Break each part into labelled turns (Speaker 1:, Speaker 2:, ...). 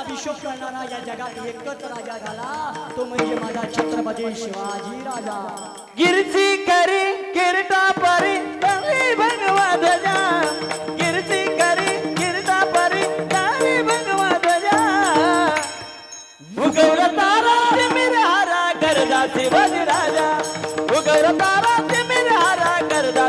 Speaker 1: अभिषेक करणारा या जगत एकच राजा झाला तो म्हणजे माझा छत्रपती शिवाजी राजा
Speaker 2: गिरची करी किरटा परी भगवा ध्वजा गिरची करी किरटा परी भगवा ध्वजा भुगवर तारा मेरा हारा करदा शिवाजी राजा भुगवर तारा मेरा हारा करदा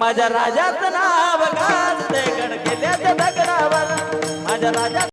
Speaker 2: माझ्या राजाचं नाव गाजते गड केल्याच्या दगडावर माझ्या राजा